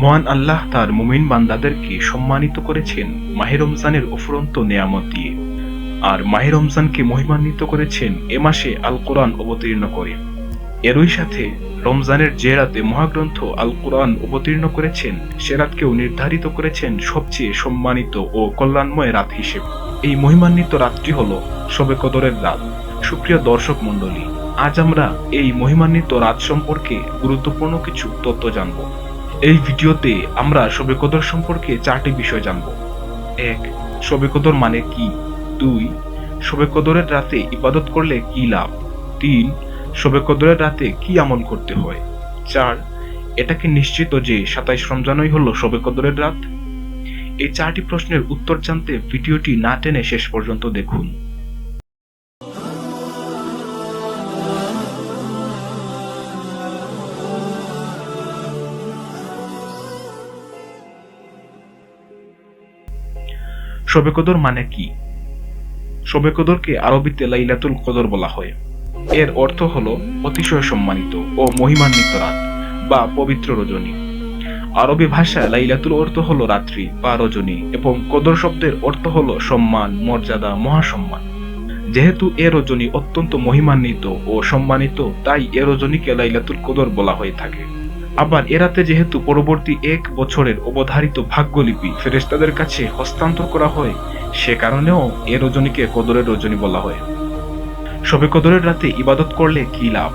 মহান আল্লাহ তার মুমিন বান্দাদেরকে সম্মানিত করেছেন মাহে রমজানের অফুরন্ত নেয়ামত দিয়ে, আর মাহে রমজানকে মহিমান্বিত করেছেন এ মাসে আল কোরআন অবতীর্ণ করে। এরই সাথে রমজানের যে রাতে মহাগ্রন্থ আল কোরআন অবতীর্ণ করেছেন সে রাতকেও নির্ধারিত করেছেন সবচেয়ে সম্মানিত ও কল্যাণময় রাত হিসেবে। এই মহিমান্বিত রাতটি হল শবে কদরের রাত। সুপ্রিয় দর্শক মণ্ডলী, আজ আমরা এই মহিমান্বিত রাত সম্পর্কে গুরুত্বপূর্ণ কিছু তথ্য জানব। এই ভিডিওতে আমরা শবে কদর সম্পর্কে চারটি বিষয় জানব। এক শবে কদর মানে কি? দুই শবে কদরের রাতে ইবাদত করলে কি লাভ? তিন শবে কদরের রাতে কি আমল করতে হয়? চার এটাকে নিশ্চিত যে সাতাইশ রমজানই হলো শবে কদরের রাত? এই চারটি প্রশ্নের উত্তর জানতে ভিডিওটি না টেনে শেষ পর্যন্ত দেখুন। শবে কদর মানে কি? শবে কদরকে আরবিতে লাইলাতুল কদর বলা হয়। এর অর্থ হল অতিশয় সম্মানিত ও মহিমান্বিত রাত বা পবিত্র রজনী। আরবি ভাষায় লাইলাতুল অর্থ হল রাত্রি বা রজনী এবং কদর শব্দের অর্থ হল সম্মান, মর্যাদা, মহাসম্মান। যেহেতু এ রজনী অত্যন্ত মহিমান্বিত ও সম্মানিত, তাই এ রজনীকে লাইলাতুল কদর বলা হয়ে থাকে। আবার এরাতে যেহেতু পরবর্তী এক বছরের অবধারিত ভাগ্যলিপি ফেরেস্তাদের কাছে হস্তান্তর করা হয়, সে কারণেও এ রজনীকে কদরের রজনী বলা হয়। সবে কদরের রাতে ইবাদত করলে কি লাভ?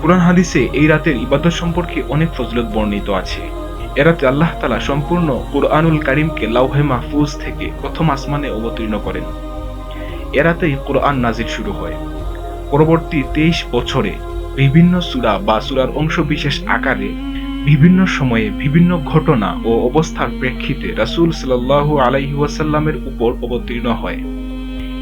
কোরআন হাদিসে এই রাতের ইবাদত সম্পর্কে অনেক ফজলত বর্ণিত আছে। এরাতে আল্লাহ তালা সম্পূর্ণ কুরআনুল কারিমকে লাউহে মাহফুজ থেকে প্রথম আসমানে অবতীর্ণ করেন। এরাতেই কোরআন নাজির শুরু হয়। পরবর্তী তেইশ বছরে বিভিন্ন সুরা বা সুরার অংশ বিশেষ আকারে বিভিন্ন সময়ে বিভিন্ন ঘটনা ও অবস্থার প্রেক্ষিতে রাসূল সাল্লাল্লাহু আলাইহি ওয়াসাল্লামের উপর অবতীর্ণ হয়।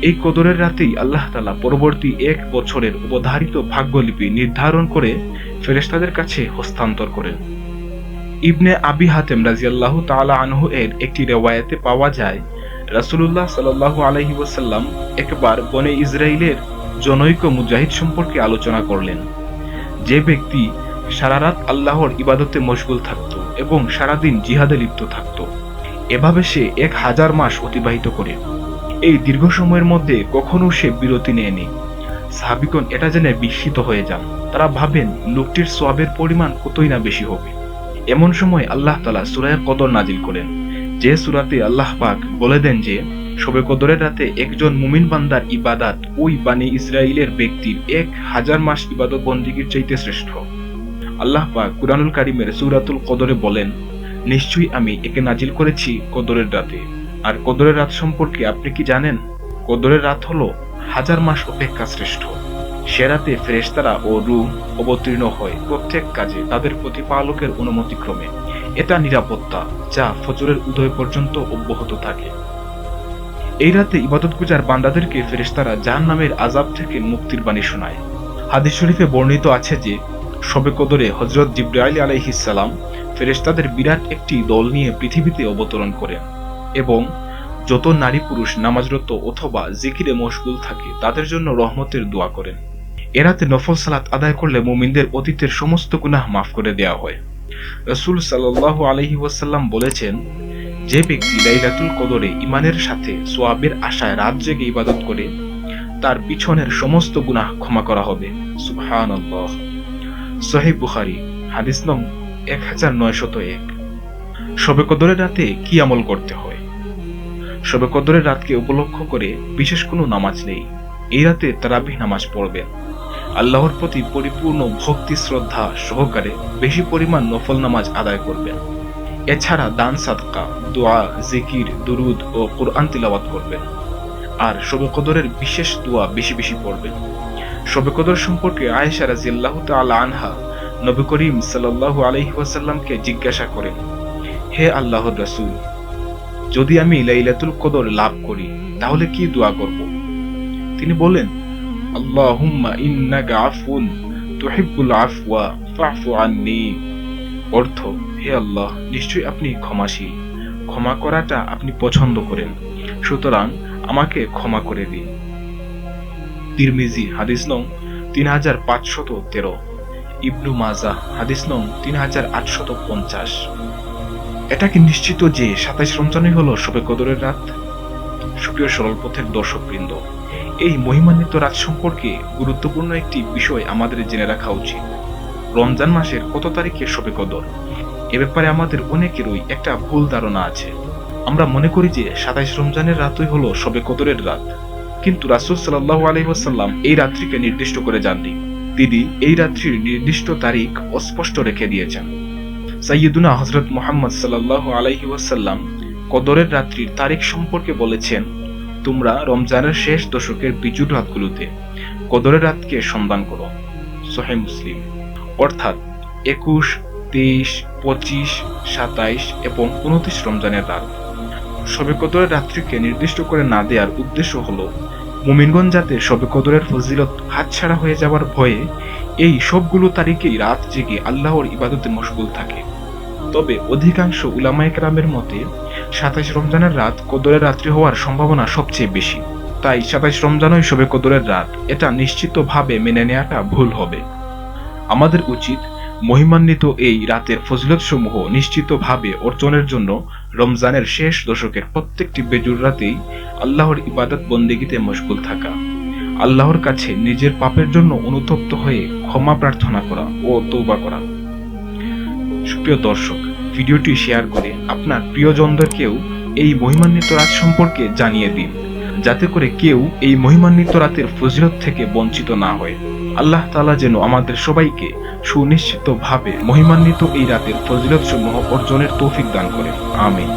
এই কদরের রাতেই আল্লাহ তালা পরবর্তী এক বছরের অবধারিত ভাগ্যলিপি নির্ধারণ করে ফেরেশতাদের কাছে হস্তান্তর করেন। ইবনে আবি হাতেম রাজিয়াল্লাহু তাআলা আনহু এর একটি রেওয়ায়াতে পাওয়া যায়, রাসূলুল্লাহ সাল্লাল্লাহু আলাইহি ওয়াসাল্লাম একবার বনে ইসরাইলের জনৈক মুজাহিদ সম্পর্কে আলোচনা করলেন। যে ব্যক্তি সারা রাত আল্লাহর ইবাদতে মশগুল থাকত এবং সারাদিন জিহাদে লিপ্ত থাকত, এভাবে সে এক হাজার মাস অতিবাহিত করে। এই দীর্ঘ সময়ের মধ্যে কখনো সে বিরতি নেয়নি। সাহাবিগণ এটা জেনে বিস্মিত হয়ে যান। তারা ভাবেন, লোকটির সোয়াবের পরিমাণ কতই না বেশি হবে। এমন সময় আল্লাহ তালা সুরায় কদর নাজিল করেন। যে সুরাতে আল্লাহ পাক বলে দেন যে শবে কদরের রাতে একজন মুমিন বান্দার ইবাদাত ওই বাণী ইসরায়েলের ব্যক্তির এক হাজার মাস ইবাদত বন্দীগীর চাইতে শ্রেষ্ঠ। আল্লাহ পাক কুরআনুল কারিমের সুরাতুল কদরে বলেন, নিশ্চয়ই আমি একে নাজিল করেছি কদরের রাতে। আর কদরের রাত সম্পর্কে আপনি কি জানেন? কদরের রাত হলো হাজার মাস অপেক্ষা শ্রেষ্ঠ। সে রাতে ফেরেশতারা ও রূহ অবতীর্ণ হয় প্রত্যেক কাজে তাদের প্রতিপালকের অনুমতিক্রমে। এটা নিরাপত্তা যা ফজরের উদয় পর্যন্ত অব্যাহত থাকে। এই রাতে ইবাদত গুজার বান্দাদেরকে ফেরেশতারা জাহান নামের আজাব থেকে মুক্তির বাণী শোনায়। হাদিস শরীফে বর্ণিত আছে যে, শবে কদরে হজরত জিব্রাইল আলাইহিসাল্লাম ফেরেশতাদের বিরাট একটি দল নিয়ে পৃথিবীতে অবতরণ করেন এবং যত নারী পুরুষ নামাজরত অথবা জিকিরে মশগুল থাকে, তাদের জন্য রহমতের দোয়া করেন। এরাতে নফল সালাত আদায় করলে মুমিনদের অতীতের সমস্ত গুনাহ মাফ করে দেওয়া হয়। রসুল সাল্লাহ আলহি ওয়াসাল্লাম বলেছেন, যে ব্যক্তি লাইলাতুল কদরে ইমানের সাথে সোয়াবের আশায় রাত জেগে ইবাদত করে, তার পিছনের সমস্ত গুনাহ ক্ষমা করা হবে। সুবহান সহি বুখারি, হাদিস নং এক হাজার নয়শত এক। শবে কদরের রাতে কি আমল করতে হয়? শবে কদরের রাতকে উপলক্ষ করে বিশেষ কোনো নামাজ নেই। এই রাতে তারাবি নামাজ পড়বেন। আল্লাহর প্রতি পরিপূর্ণ ভক্তি, শ্রদ্ধা, সহকারে বেশি পরিমাণ নফল নামাজ আদায় করবেন। এছাড়া দান, সাদকা, দোয়া, জিকির, দুরুদ ও কোরআন তিলাওয়াত করবেন। আর শবে কদরের বিশেষ দোয়া বেশি বেশি পড়বেন। শবে কদর সম্পর্কে আয়েশা রাজিয়াল্লাহ তাআলা আনহা নবী করিম সাল্লাল্লাহু আলাইহি ওয়াসাল্লামকে জিজ্ঞাসা করেন, হে আল্লাহর রাসূল, যদি আমি লাইলাতুল কদর লাভ করি, তাহলে কি দোয়া করব? তিনি বলেন আল্লাহুম্মা ইন্নাকা আফুন তুহিব্বুল আফওয়া ফাফু আন্নি অর্থ, হে আল্লাহ, নিশ্চয়ই আপনি ক্ষমাশীল। ক্ষমা করাটা আপনি পছন্দ করেন। সুতরাং আমাকে ক্ষমা করে দিন। তিরমিজি, হাদিস নং তিন হাজার পাঁচশত তেরো। ইবনু মাজা, হাদিস নং তিন হাজার আটশত পঞ্চাশ। এটা কি নিশ্চিত যে সাতাইশ রমজানই হলো শবে কদরের রাত? সুপ্রিয় সরল পথের দর্শকবৃন্দ এই মহিমান্বিত রাত সম্পর্কে গুরুত্বপূর্ণ একটি বিষয় আমাদের জেনে রাখা উচিত। রমজান মাসের কত তারিখে শবে কদর? এ ব্যাপারে আমাদের অনেকেরই একটা ভুল ধারণা আছে। আমরা মনে করি যে সাতাইশ রমজানের রাতই হলো শবে কদরের রাত। কিন্তু রাসুল সাল্লাহ আলহিহাসাল্লাম এই রাত্রিকে নির্দিষ্ট করে যাননি। তিনি এই রাত্রির নির্দিষ্ট তারিখ অস্পষ্ট রেখে দিয়েছেন। সাইয়দুনা হজরত মোহাম্মদ সাল্লাহ আলাইহি ওয়াসাল্লাম কদরের রাত্রির তারিখ সম্পর্কে বলেছেন তোমরা রমজানের শেষ দশকের বিজুর রাতগুলোতে কদরের রাতকে সন্ধান করো। সোহে মুসলিম। অর্থাৎ একুশ, তেইশ, পঁচিশ, সাতাইশ এবং উনত্রিশ রমজানের রাত। শবে কদরের রাত্রিকে নির্দিষ্ট করে না দেওয়ার উদ্দেশ্য হল মুমিনগঞ্জ যাতে শবে কদরের ফজিলত হাতছাড়া হয়ে যাওয়ার ভয়ে এই সবগুলো তারিখেই রাত জেগে আল্লাহর ইবাদতে মশগুল থাকে। তবে অধিকাংশ উলামায়ে কেরামের মতে সাতাইশ রমজানের রাত কদরের রাত্রি হওয়ার সম্ভাবনা সবচেয়ে বেশি। তাই সাতাইশ রমজানই শবে কদরের রাত, এটা নিশ্চিতভাবে মেনে নেওয়াটা ভুল হবে। আমাদের উচিত মহিমান্বিত এই রাতের ফজিলত সমূহ নিশ্চিতভাবে অর্জনের জন্য রমজানের শেষ দশকের প্রত্যেকটি বেজুর রাতেই আল্লাহর ইবাদত বন্দেগীতে মশগুল থাকা। আল্লাহর কাছে নিজের পাপের জন্য অনুতপ্ত হয়ে ক্ষমা প্রার্থনা করা ও তৌবা করা। সুপ্রিয় দর্শক ভিডিওটি শেয়ার করে আপনার প্রিয়জনদেরকেও এই মহিমান্বিত রাত সম্পর্কে জানিয়ে দিন, যাতে করে কেউ এই মহিমান্বিত রাতের ফজিলত থেকে বঞ্চিত না হয়। আল্লাহ তালা যেন আমাদের সবাইকে সুনিশ্চিতভাবে মহিমান্বিত এই রাতের ফজিলত সমূহ অর্জনের তৌফিক দান করে আমিন।